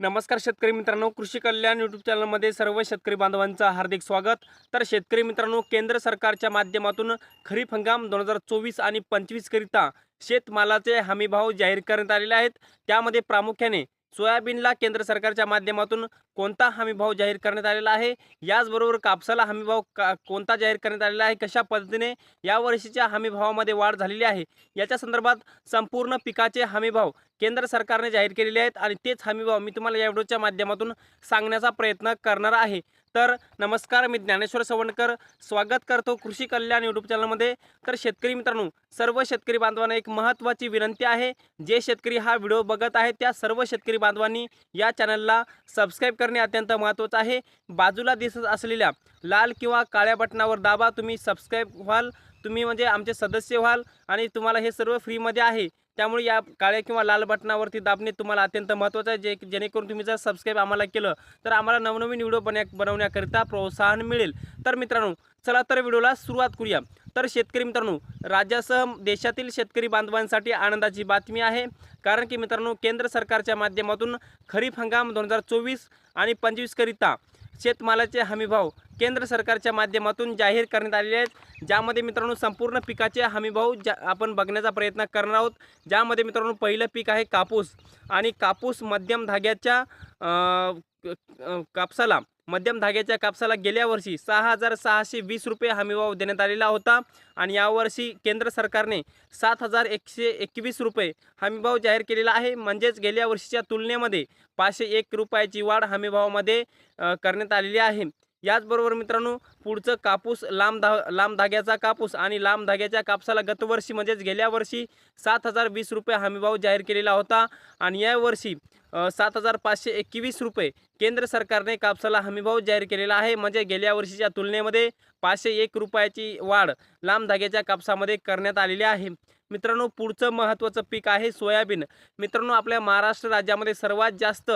नमस्कार शेतकरी मित्रांनो कृषी कल्याण यूट्यूब चॅनलमध्ये सर्व शेतकरी बांधवांचं हार्दिक स्वागत. तर शेतकरी मित्रांनो केंद्र सरकारच्या माध्यमातून खरीप हंगाम दोन हजार चोवीस आणि पंचवीसकरिता शेतमालाचे हमीभाव जाहीर करण्यात आलेले आहेत. त्यामध्ये प्रामुख्याने सोयाबीनला केंद्र सरकारच्या माध्यमातून कोणता हमीभाव जाहीर करण्यात आलेला आहे? याचबरोबर कापसाला हमीभाव का कोणता जाहीर करण्यात आलेला आहे? कशा पद्धतीने या वर्षीच्या हमीभावामध्ये वाढ झालेली आहे? याच्या संदर्भात संपूर्ण पिकाचे हमीभाव केंद्र सरकारने जाहीर केलेले आहेत आणि तेच हमीभाव मी तुम्हाला या व्हिडिओच्या माध्यमातून सांगण्याचा प्रयत्न करणार आहे. तर नमस्कार मी ज्ञानेश्वर सवणकर स्वागत करतो कृषी कल्याण यूट्यूब चॅनलमध्ये तर शेतकरी मित्रांनो सर्व शेतकरी बांधवांना एक महत्त्वाची विनंती आहे. जे शेतकरी हा व्हिडिओ बघत आहे त्या सर्व शेतकरी बांधवांनी या चॅनलला सबस्क्राईब करणे अत्यंत महत्त्वाचं आहे. बाजूला दिसत असलेल्या लाल किंवा काळ्या बटनावर दाबा तुम्ही सबस्क्राईब व्हाल. तुम्ही म्हणजे आमचे सदस्य व्हाल आणि तुम्हाला हे सर्व फ्रीमध्ये आहे. त्यामुळे या काळ्या किंवा लाल बटनावरती दाबणे तुम्हाला अत्यंत महत्त्वाचं आहे जे जेणेकरून तुम्ही जर सबस्क्राईब आम्हाला केलं तर आम्हाला नवनवीन व्हिडिओ बन्या बनवण्याकरिता प्रोत्साहन मिळेल. तर मित्रांनो चला तर व्हिडिओला सुरुवात करूया. तर शेतकरी मित्रांनो राज्यासह देशातील शेतकरी बांधवांसाठी आनंदाची बातमी आहे. कारण की मित्रांनो केंद्र सरकारच्या माध्यमातून खरीप हंगाम दोन हजार चोवीस आणि पंचवीसकरिता शेतमालाचे हमीभाव केंद्र सरकारच्या माध्यमातून जाहीर करण्यात आलेले आहेत. ज्यामध्ये मित्रांनो संपूर्ण पिकाचे हमीभाव ज्या आपण बघण्याचा प्रयत्न करणार आहोत. ज्यामध्ये मित्रांनो पहिलं पीक आहे कापूस. आणि कापूस मध्यम धाग्याच्या कापसाला मध्यम धाग्याच्या कापसाला गेल्या वर्षी सहा हजार सहाशे वीस रुपये हमीभाव देण्यात आलेला होता. आणि यावर्षी केंद्र सरकारने सात हजार एकशे एकवीस रुपये हमीभाव जाहीर केलेला आहे. म्हणजेच गेल्या वर्षीच्या तुलनेमध्ये पाचशे एक रुपयाची वाढ हमीभावामध्ये करण्यात आलेली आहे. याचबरोबर मित्रांनो पुढचं कापूस लांब धा लांब धाग्याचा कापूस आणि लांब धाग्याच्या कापसाला गतवर्षी म्हणजेच गेल्या वर्षी सात हजार वीस रुपये हमीभाव जाहीर केलेला होता आणि यावर्षी सात हजार पाचशे एकवीस रुपये केंद्र सरकारने कापसाला हमीभाव जाहीर केलेला आहे. म्हणजे गेल्या वर्षीच्या तुलनेमध्ये पाचशे एक रुपयाची वाढ लांब धाग्याच्या कापसामध्ये करण्यात आलेली आहे. मित्रांनो पुढचं महत्त्वाचं पीक आहे सोयाबीन. मित्रांनो आपल्या महाराष्ट्र राज्यामध्ये सर्वात जास्त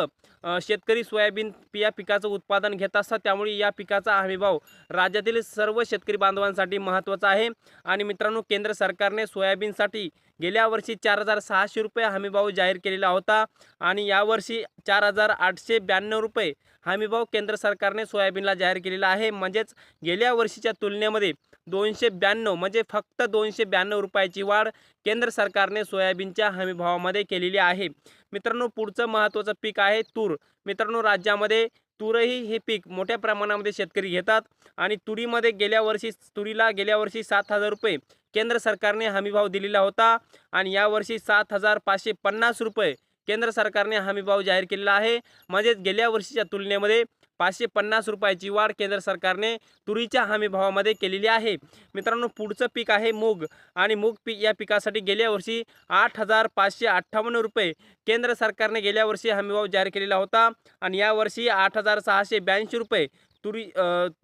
शेतकरी सोयाबीन या पिकाचं उत्पादन घेत असतात. त्यामुळे या पिकाचा हमीभाव राज्यातील सर्व शेतकरी बांधवांसाठी महत्त्वाचा आहे. आणि मित्रांनो केंद्र सरकारने सोयाबीनसाठी गेल्या वर्षी चार हजार सहाशे रुपये हमीभाव जाहीर केलेला होता आणि यावर्षी चार हजार आठशे ब्याण्णव रुपये हमीभाव केंद्र सरकारने सोयाबीनला जाहीर केलेला आहे. म्हणजेच गेल्या वर्षीच्या तुलनेमध्ये दोनशे ब्याण्णव म्हणजे फक्त दोनशे ब्याण्णव रुपयाची वाढ केंद्र सरकारने सोयाबीनच्या हमीभावामध्ये केलेली आहे. मित्रांनो पुढचं महत्त्वाचं पीक आहे तूर. मित्रांनो राज्यामध्ये तुरही हे पीक मोठ्या प्रमाणामध्ये शेतकरी घेतात आणि तुरीमध्ये गेल्या वर्षी तुरीला गेल्या वर्षी सात हजार रुपये केंद्र सरकारने हमीभाव दिलेला होता आणि यावर्षी सात हजार पाचशे पन्नास रुपये केंद्र सरकारने हमीभाव जाहीर केलेला आहे. म्हणजेच गेल्या वर्षीच्या तुलनेमध्ये पाचशे पन्नास रुपयाची वाढ केंद्र सरकारने तुरीच्या हमीभावामध्ये केलेली आहे. मित्रांनो पुढचं पीक आहे मूग आणि मूग पीक या पिकासाठी गेल्या वर्षी आठ हजार पाचशे अठ्ठावन्न रुपये केंद्र सरकारने गेल्या वर्षी हमीभाव जाहीर केलेला होता आणि यावर्षी आठ हजार सहाशे ब्याऐंशी रुपये तुरी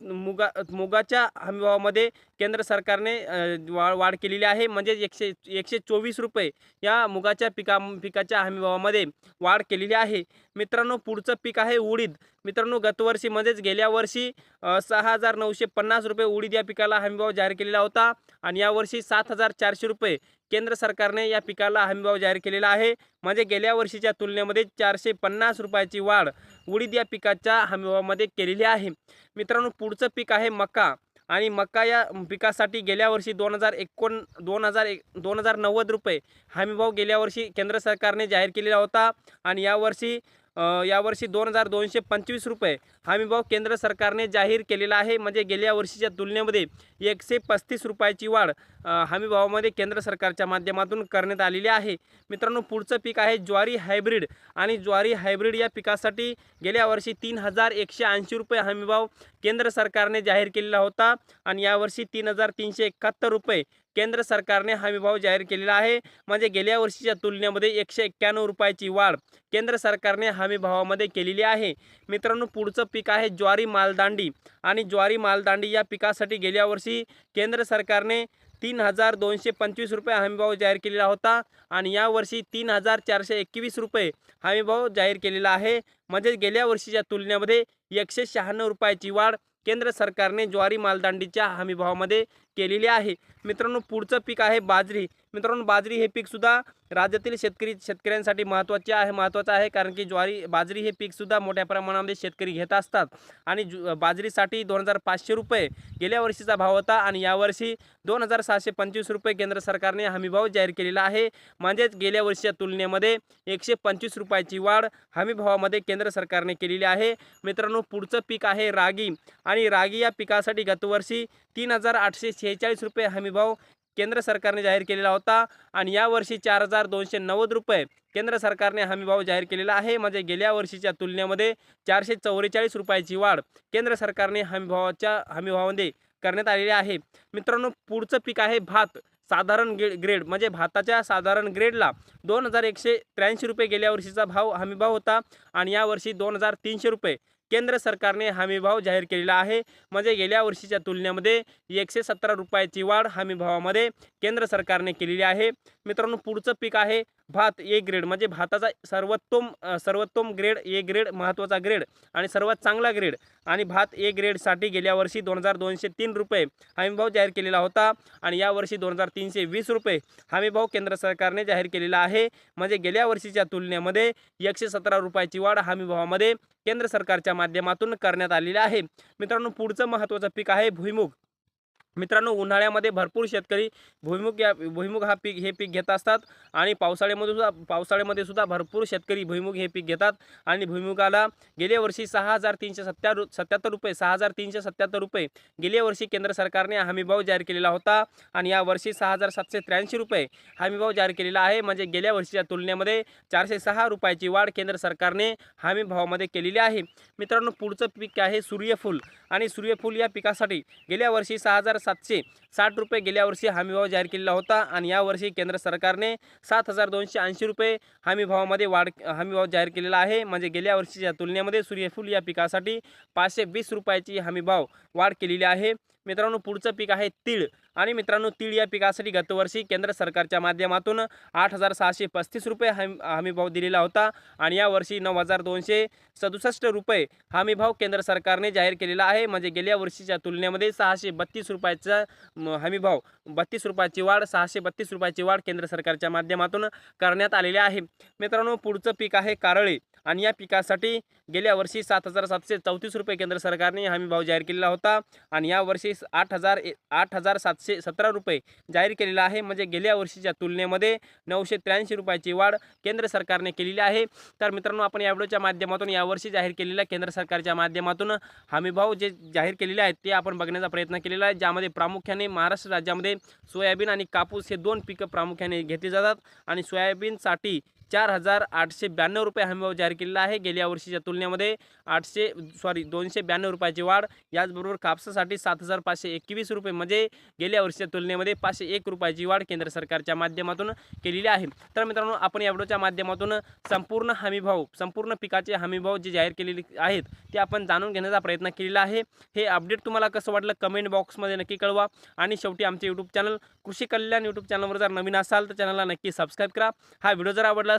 मुगा मुगाच्या हमीभावामध्ये केंद्र सरकारने वा वाढ केलेली आहे. म्हणजे एकशे एकशे चोवीस रुपये या मुगाच्या पिका पिकाच्या हमीभावामध्ये वाढ केलेली आहे. मित्रांनो पुढचं पीक आहे उडीद. मित्रांनो गतवर्षी म्हणजेच गेल्या वर्षी सहा हजार नऊशे पन्नास रुपये उडीद या पिकाला हमीभाव जाहीर केलेला होता. आणि यावर्षी सात हजार चारशे रुपये केंद्र सरकारने या पिकाला हमीभाव जाहीर केलेला आहे. म्हणजे गेल्या वर्षीच्या तुलनेमध्ये चारशे पन्नास रुपयाची वाढ उडीद या पिकाच्या हमीभावामध्ये केलेली आहे. मित्रांनो पुढचं पीक आहे मका. आणि मका या पिकासाठी गेल्या वर्षी दोन हजार एकोण दोन हजार एक दोन हजार नव्वद रुपये हमीभाव गेल्या वर्षी केंद्र सरकारने जाहीर केलेला होता. आणि यावर्षी यावर्षी दोन हजार दोनशे पंचवीस रुपये हमीभाव केंद्र सरकारने जाहीर केलेला आहे. म्हणजे गेल्या वर्षीच्या तुलनेमध्ये एकशे पस्तीस रुपयाची वाढ हमीभावामध्ये केंद्र सरकारच्या माध्यमातून करण्यात आलेली आहे. मित्रांनो पुढचं पीक आहे ज्वारी हायब्रिड आणि ज्वारी हायब्रिड या पिकासाठी गेल्या वर्षी तीन हजार एकशे ऐंशी रुपये हमीभाव केंद्र सरकारने जाहीर केलेला होता आणि यावर्षी तीन हजार तीनशे एकाहत्तर रुपये केंद्र सरकारने हमीभाव जाहीर केलेला आहे. म्हणजे गेल्या वर्षीच्या तुलनेमध्ये एकशे एक्क्याण्णव रुपयाची वाढ केंद्र सरकारने हमीभावामध्ये केलेली आहे. मित्रांनो पुढचं पीक आहे ज्वारी मालदांडी. आणि ज्वारी मालदांडी या पिकासाठी गेल्या वर्षी केंद्र सरकारने तीन हजार दोनशे पंचवीस रुपये हमीभाव जाहीर केलेला होता. आणि यावर्षी तीन हजार चारशे एकवीस रुपये हमीभाव जाहीर केलेला आहे. म्हणजे गेल्या वर्षीच्या तुलनेमध्ये एकशे शहाण्णव रुपयाची वाढ केंद्र सरकारने ज्वारी मालदांडीच्या हमीभावामध्ये केलेली आहे. मित्रांनो पुढचं पीक आहे बाजरी. मित्रांनो बाजरी हे पीकसुद्धा राज्यातील शेतकरी शेतकऱ्यांसाठी महत्त्वाचे आहे महत्त्वाचं आहे कारण की ज्वारी बाजरी हे पीकसुद्धा मोठ्या प्रमाणामध्ये शेतकरी घेत असतात. आणि जु बाजरीसाठी दोन हजार पाचशे रुपये गेल्या वर्षीचा भाव होता आणि यावर्षी दोन हजार सहाशे पंचवीस रुपये केंद्र सरकारने हमीभाव जाहीर केलेला आहे. म्हणजेच गेल्या वर्षीच्या तुलनेमध्ये एकशे पंचवीस रुपयाची वाढ हमीभावामध्ये केंद्र सरकारने केलेली आहे. मित्रांनो पुढचं पीक आहे रागी. आणि रागी या पिकासाठी गतवर्षी तीन हजार आठशे शेहेचाळीस रुपये हमीभाव केंद्र सरकारने जाहीर केलेला होता. आणि यावर्षी चार हजार दोनशे नव्वद रुपये केंद्र सरकारने हमीभाव जाहीर केलेला आहे. म्हणजे गेल्या वर्षीच्या तुलनेमध्ये चारशे चौवेचाळीस रुपयाची वाढ केंद्र सरकारने हमीभावाच्या हमीभावामध्ये करण्यात आलेली आहे. मित्रांनो पुढचं पीक आहे भात. साधारण गे ग्रेड म्हणजे भाताच्या साधारण ग्रेडला दोन हजार एकशे त्र्याऐंशी रुपये गेल्या वर्षीचा भाव हमीभाव होता. आणि यावर्षी दोन हजार तीनशे रुपये केंद्र सरकारने हमीभाव जाहीर केलेला आहे. म्हणजे गेल्या वर्षीच्या तुलनेमध्ये एकशे सतरा रुपयाची वाढ हमीभावामध्ये केंद्र सरकारने केलेली आहे. मित्रांनो पुढचं पीक आहे भात ए ग्रेड म्हणजे भाताचा सर्वोत्तम सर्वोत्तम ग्रेड ए ग्रेड महत्त्वाचा ग्रेड आणि सर्वात चांगला ग्रेड आणि भात ए ग्रेडसाठी गेल्या वर्षी दोन हजार दोनशे तीन रुपये हमीभाव जाहीर केलेला होता. आणि यावर्षी दोन हजार तीनशे वीस रुपये हमीभाव केंद्र सरकारने जाहीर केलेला आहे. म्हणजे गेल्या वर्षीच्या तुलनेमध्ये एकशे सतरा रुपयाची वाढ हमीभावामध्ये केंद्र सरकारच्या माध्यमातून करण्यात आलेली आहे. मित्रांनो पुढचं महत्त्वाचं पीक आहे भुईमुग. मित्रांनो उन्हाळ्यामध्ये भरपूर शेतकरी भुईमुग या भुईमुग हा पीक हे पीक घेत असतात आणि पावसाळ्यामध्ये सुद्धा पावसाळ्यामध्ये सुद्धा भरपूर शेतकरी भुईमुग हे पीक घेतात आणि भुईमुगाला गेल्या वर्षी सहा हजार तीनशे सत्तर सत्याहत्तर रुपये सहा हजार तीनशे सत्त्याहत्तर रुपये गेल्या वर्षी केंद्र सरकारने हमीभाव जाहीर केलेला होता आणि या वर्षी सहा हजार सातशे त्र्याऐंशी रुपये हमीभाव जाहीर केलेला आहे. म्हणजे गेल्या वर्षीच्या तुलनेमध्ये चारशे सहा रुपयाची वाढ केंद्र सरकारने हमीभावामध्ये केलेली आहे. मित्रांनो पुढचं पीक आहे सूर्यफूल आणि सूर्यफूल या पिकासाठी गेल्या वर्षी सहा हजार सातशे साठ रुपये गेल्या वर्षी हमीभाव जाहीर केलेला होता आणि यावर्षी केंद्र सरकारने सात हजार दोनशे ऐंशी रुपये हमीभावामध्ये वाढ हमीभाव जाहीर केलेला आहे. म्हणजे गेल्या वर्षीच्या तुलनेमध्ये सूर्यफूल या पिकासाठी पाचशे वीस रुपयाची हमीभाव वाढ केलेली आहे. मित्रांनो पुढचं पीक आहे तीळ. आणि मित्रांनो तीळ या पिकासाठी गतवर्षी केंद्र सरकारच्या माध्यमातून आठ हजार सहाशे पस्तीस रुपये हमी हमीभाव दिलेला होता. आणि यावर्षी नऊ हजार दोनशे सदुसष्ट रुपये हमीभाव केंद्र सरकारने जाहीर केलेला आहे. म्हणजे गेल्या वर्षीच्या तुलनेमध्ये सहाशे बत्तीस रुपयाचा हमीभाव बत्तीस रुपयाची वाढ सहाशे बत्तीस रुपयाची वाढ केंद्र सरकारच्या माध्यमातून करण्यात आलेली आहे. मित्रांनो पुढचं पीक आहे कारळे. आणि या पिकासाठी गेल्या वर्षी सात हजार सातशे चौतीस रुपये केंद्र सरकारने हमीभाव जाहीर केलेला होता. आणि या वर्षी आठ हजार ए- आठ हजार सातशे सतरा रुपये जाहीर केलेला आहे. म्हणजे गेल्या वर्षीच्या तुलनेमध्ये नऊशे त्र्याऐंशी रुपयाची वाढ केंद्र सरकारने केलेली आहे. तर मित्रांनो आपण या व्हिडिओच्या माध्यमातून यावर्षी जाहीर केलेल्या केंद्र सरकारच्या माध्यमातून हमीभाव जे जाहीर केलेले आहेत ते आपण बघण्याचा प्रयत्न केलेला आहे. ज्यामध्ये प्रामुख्याने महाराष्ट्र राज्यामध्ये सोयाबीन आणि कापूस हे दोन पिकं प्रामुख्याने घेतली जातात. आणि सोयाबीनसाठी चार हजार आठशे ब्याण्णव रुपये हमीभाव जाहीर केलेला आहे. गेल्या वर्षीच्या तुलनेमध्ये आठशे सॉरी दोनशे ब्याण्णव रुपयाची वाढ. याचबरोबर कापसासाठी सात हजार पाचशे एकवीस रुपये म्हणजे गेल्या वर्षीच्या तुलनेमध्ये पाचशे एक रुपयाची वाढ केंद्र सरकारच्या माध्यमातून केलेली आहे. तर मित्रांनो आपण या व्हिडिओच्या माध्यमातून संपूर्ण हमीभाव संपूर्ण पिकाचे हमीभाव जे जाहीर केलेले आहेत ते आपण जाणून घेण्याचा प्रयत्न केलेला आहे. हे अपडेट तुम्हाला कसं वाटलं कमेंट बॉक्समध्ये नक्की कळवा. आणि शेवटी आमचे यूट्यूब चॅनल कृषी कल्याण यूट्यूब चॅनलवर जर नवीन असाल तर चॅनलला नक्की सबस्क्राईब करा. हा व्हिडिओ जर आवडला